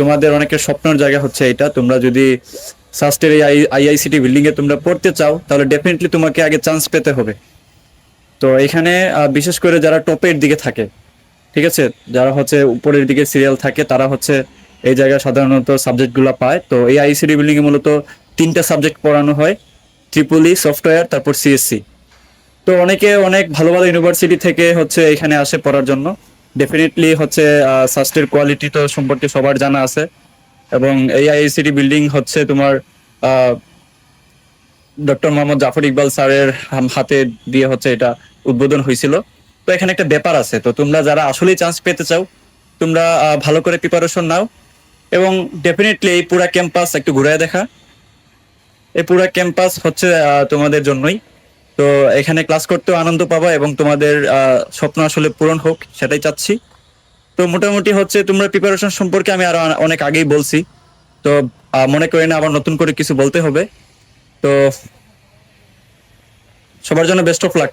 তোমাদের অনেকের স্বপ্নের জায়গা হচ্ছে এটা। তোমরা যদি সাস্টের এই আইআইসিটি বিল্ডিং এ তোমরা পড়তে চাও, তাহলে ডেফিনেটলি তোমাকে আগে চান্স পেতে হবে। তো এখানে বিশেষ করে যারা টপের দিকে থাকে, ঠিক আছে? যারা হচ্ছে উপরের দিকে সিরিয়াল থাকে, তারা হচ্ছে এই জায়গায় সাধারণত সাবজেক্টগুলো পায়। তো এই আইসিডি বিল্ডিং এ মূলত তিনটা সাবজেক্ট পড়ানো হয় ট্রিপলি সফটওয়্যার তারপর সিএসসি তো অনেকে অনেক ভালো ভালো ইউনিভার্সিটি থেকে হচ্ছে এখানে আসে পড়ার জন্য। ডেফিনেটলি হচ্ছে সাস্টের কোয়ালিটি তো সম্পর্কে সবার জানা আছে। এবং এই আইআইসিটি বিল্ডিং হচ্ছে তোমার ডক্টর মোহাম্মদ জাফর ইকবাল স্যারের হাতে দিয়ে হচ্ছে এটা উদ্বোধন হয়েছিল। তো এখানে একটা ব্যাপার আছে, তো তোমরা যারা আসলেই চান্স পেতে চাও, তোমরা ভালো করে প্রিপারেশন নাও। এবং ডেফিনেটলি এই পুরা ক্যাম্পাস একটু ঘুরে দেখা। এই পুরা ক্যাম্পাস হচ্ছে তোমাদের জন্যই। তো এখানে ক্লাস করতেও আনন্দ পাবা এবং তোমাদের স্বপ্ন আসলে পূরণ হোক, সেটাই চাচ্ছি। তো মোটামুটি হচ্ছে তোমরা প্রিপারেশন সম্পর্কে আমি আরও অনেক আগেই বলছি। তো মনে করি না আবার নতুন করে কিছু বলতে হবে। তো, সবার জন্য বেস্ট অফ লাক